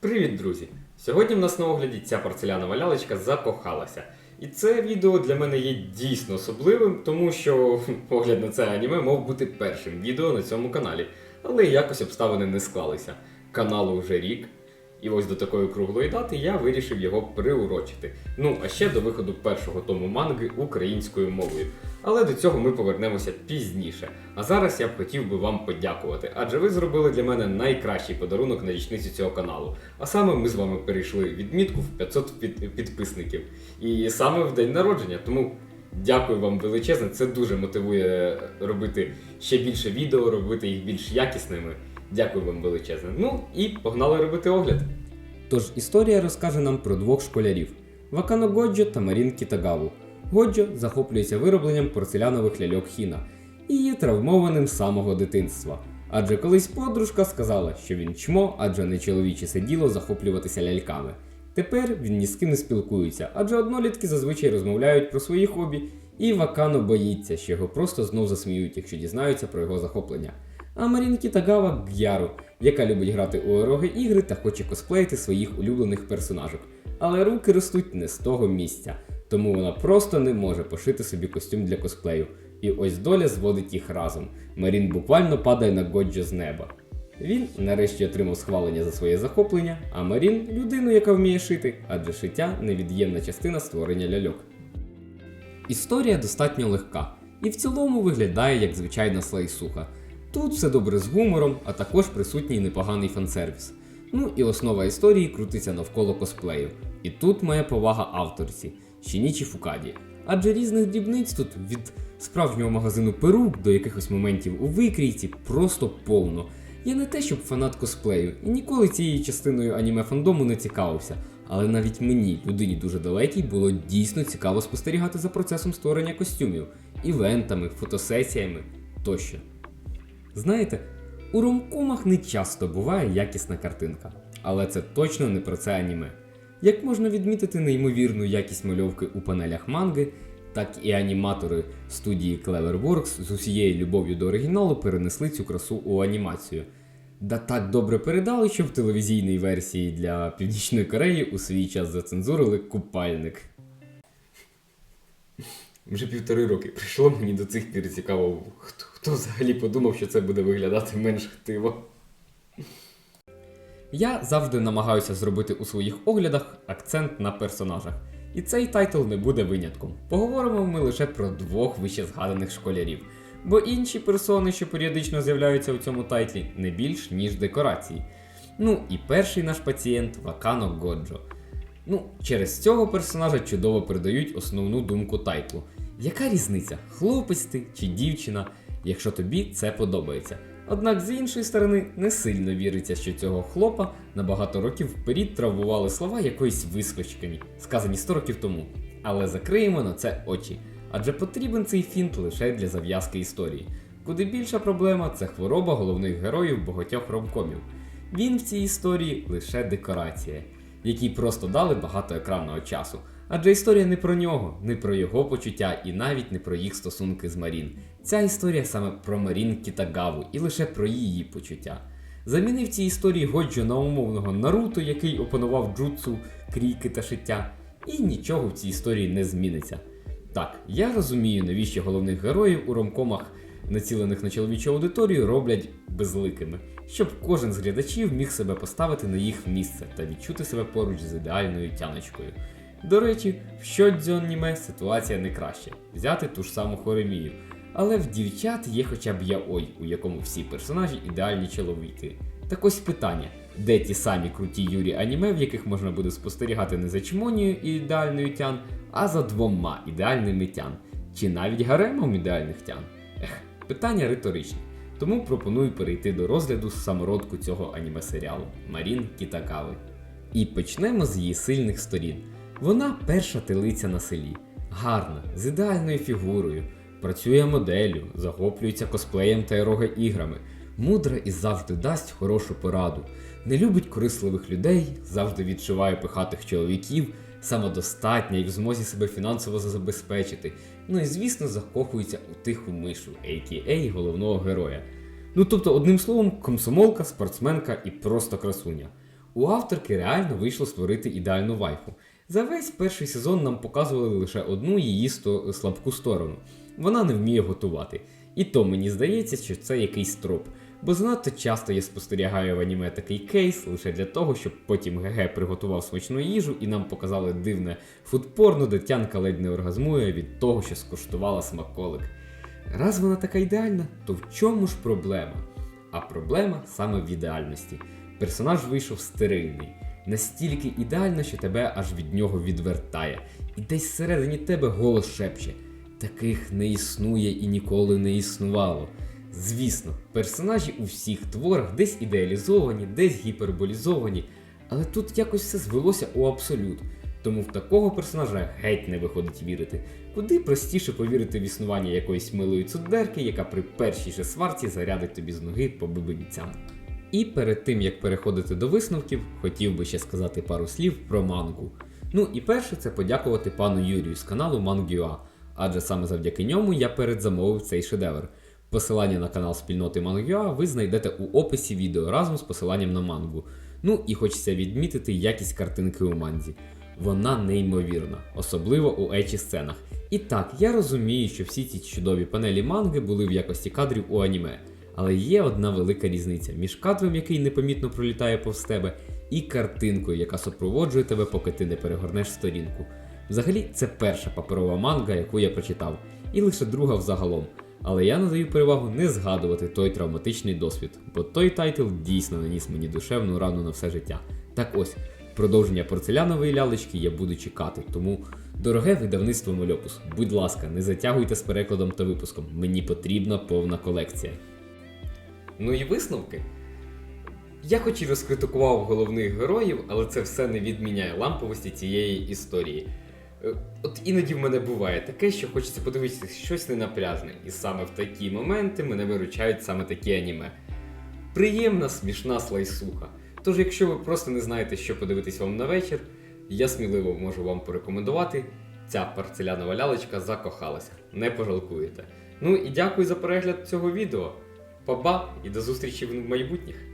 Привіт, друзі! Сьогодні в нас на огляді ця порцелянова лялечка закохалася. І це відео для мене є дійсно особливим, тому що огляд на це аніме мав бути першим відео на цьому каналі. Але якось обставини не склалися. Каналу вже рік. І ось до такої круглої дати я вирішив його приурочити. Ну, а ще до виходу першого тому манги українською мовою. Але до цього ми повернемося пізніше. А зараз я б хотів би вам подякувати, адже ви зробили для мене найкращий подарунок на річницю цього каналу. А саме ми з вами перейшли відмітку в 500 під- підписників. І саме в день народження. Тому дякую вам величезне. Це дуже мотивує робити ще більше відео, робити їх більш якісними. Дякую вам величезне. Ну і погнали робити огляд. Тож історія розкаже нам про двох школярів Вакано Годжо та Марін Кітагаву. Годжо захоплюється виробленням порцелянових ляльок Хіна і є травмованим з самого дитинства. Адже колись подружка сказала, що він чмо, адже не чоловіче це діло захоплюватися ляльками. Тепер він ні з ким не спілкується, адже однолітки зазвичай розмовляють про свої хобі, і Вакано боїться, що його просто знов засміють, якщо дізнаються про його захоплення. А Марін Кітагава Г'яру, яка любить грати у ороги ігри та хоче косплеїти своїх улюблених персонажок. Але руки ростуть не з того місця, тому вона просто не може пошити собі костюм для косплею. І ось доля зводить їх разом. Марін буквально падає на Годжо з неба. Він нарешті отримав схвалення за своє захоплення, а Марін людину, яка вміє шити, адже шиття невід'ємна частина створення ляльок. Історія достатньо легка і в цілому виглядає як звичайна слайсуха. Тут все добре з гумором, а також присутній непоганий фансервіс. Ну і основа історії крутиться навколо косплею. І тут моя повага авторці Шінічі Фукаді. Адже різних дрібниць тут від справжнього магазину перук до якихось моментів у викрійці просто повно. Я не те, щоб фанат косплею, і ніколи цією частиною аніме фандому не цікавився. Але навіть мені, людині дуже далекій, було дійсно цікаво спостерігати за процесом створення костюмів, івентами, фотосесіями тощо. Знаєте, у ромкомах не часто буває якісна картинка, але це точно не про це аніме. Як можна відмітити неймовірну якість мальовки у панелях манги, так і аніматори студії Cleverworks з усією любов'ю до оригіналу перенесли цю красу у анімацію. Да так добре передали, що в телевізійній версії для Північної Кореї у свій час зацензурили купальник. Вже півтори роки прийшло мені до цих пір цікаво, хто, хто взагалі подумав, що це буде виглядати менш хтиво. Я завжди намагаюся зробити у своїх оглядах акцент на персонажах. І цей тайтл не буде винятком. Поговоримо ми лише про двох вищезгаданих школярів, бо інші персони, що періодично з'являються у цьому тайтлі, не більш ніж декорації. Ну і перший наш пацієнт Вакано Годжо. Ну, через цього персонажа чудово передають основну думку тайтлу. Яка різниця, хлопець ти чи дівчина, якщо тобі це подобається? Однак з іншої сторони не сильно віриться, що цього хлопа на багато років вперед травмували слова якоїсь вискочкані, сказані 100 років тому. Але закриємо на це очі, адже потрібен цей фінт лише для зав'язки історії. Куди більша проблема це хвороба головних героїв багатьох ромкомів. Він в цій історії лише декорація, якій просто дали багато екранного часу. Адже історія не про нього, не про його почуття і навіть не про їх стосунки з Марін. Ця історія саме про Марін Кітагаву і лише про її почуття. Замінив цій історії Годжо на умовного Наруто, який опанував джутсу, крійки та шиття, і нічого в цій історії не зміниться. Так, я розумію, навіщо головних героїв у ромкомах, націлених на чоловічу аудиторію, роблять безликими, щоб кожен з глядачів міг себе поставити на їх місце та відчути себе поруч з ідеальною тяночкою. До речі, в Щодзьо аніме ситуація не краща. Взяти ту ж саму Хоремію. Але в дівчат є хоча б яой, у якому всі персонажі ідеальні чоловіки. Так ось питання: де ті самі круті юрі аніме, в яких можна буде спостерігати не за чмонією і ідеальною тян, а за двома ідеальними тян, чи навіть гаремом ідеальних тян? Ех, питання риторичні. Тому пропоную перейти до розгляду самородку цього аніме серіалу Марін Кітакави. І почнемо з її сильних сторін. Вона перша телиця на селі, гарна, з ідеальною фігурою, працює моделлю, захоплюється косплеєм та ерого-іграми, мудра і завжди дасть хорошу пораду, не любить корисливих людей, завжди відчуває пихатих чоловіків, самодостатня і в змозі себе фінансово забезпечити. Ну і звісно закохується у тиху мишу, а.к.а. головного героя. Ну тобто, одним словом, комсомолка, спортсменка і просто красуня. У авторки реально вийшло створити ідеальну вайфу. За весь перший сезон нам показували лише одну її сто... слабку сторону. Вона не вміє готувати. І то мені здається, що це якийсь троп. Бо занадто часто я спостерігаю в аніме такий кейс лише для того, щоб потім ГГ приготував смачну їжу і нам показали дивне фудпорно, де тянка ледь не оргазмує від того, що скуштувала смаколик. Раз вона така ідеальна, то в чому ж проблема? А проблема саме в ідеальності. Персонаж вийшов стерильний, настільки ідеально, що тебе аж від нього відвертає, і десь всередині тебе голос шепче. Таких не існує і ніколи не існувало. Звісно, персонажі у всіх творах десь ідеалізовані, десь гіперболізовані, але тут якось все звелося у абсолют. Тому в такого персонажа геть не виходить вірити. Куди простіше повірити в існування якоїсь милої цудерки, яка при першій же сварці зарядить тобі з ноги по бибенцям. І перед тим як переходити до висновків, хотів би ще сказати пару слів про мангу. Ну і перше це подякувати пану Юрію з каналу Mangua, адже саме завдяки ньому я передзамовив цей шедевр. Посилання на канал спільноти Mangua ви знайдете у описі відео разом з посиланням на мангу. Ну і хочеться відмітити якість картинки у манзі. Вона неймовірна, особливо у ечі сценах. І так, я розумію, що всі ці чудові панелі манги були в якості кадрів у аніме. Але є одна велика різниця між кадром, який непомітно пролітає повз тебе, і картинкою, яка супроводжує тебе, поки ти не перегорнеш сторінку. Взагалі, це перша паперова манга, яку я прочитав, і лише друга взагалом. Але я надаю перевагу не згадувати той травматичний досвід, бо той тайтл дійсно наніс мені душевну рану на все життя. Так ось, продовження порцелянової лялечки я буду чекати, тому дороге видавництво Мольопус, будь ласка, не затягуйте з перекладом та випуском. Мені потрібна повна колекція. Ну і висновки. Я хоч і розкритикував головних героїв, але це все не відміняє ламповості цієї історії. Е, От іноді в мене буває таке, що хочеться подивитися щось ненапряжне, і саме в такі моменти мене виручають саме такі аніме. Приємна, смішна слайсуха. Тож, якщо ви просто не знаєте, що подивитись вам на вечір, я сміливо можу вам порекомендувати. Ця порцелянова лялечка закохалася. Не пожалкуєте. Ну і дякую за перегляд цього відео. Па-ба і до зустрічі в майбутніх!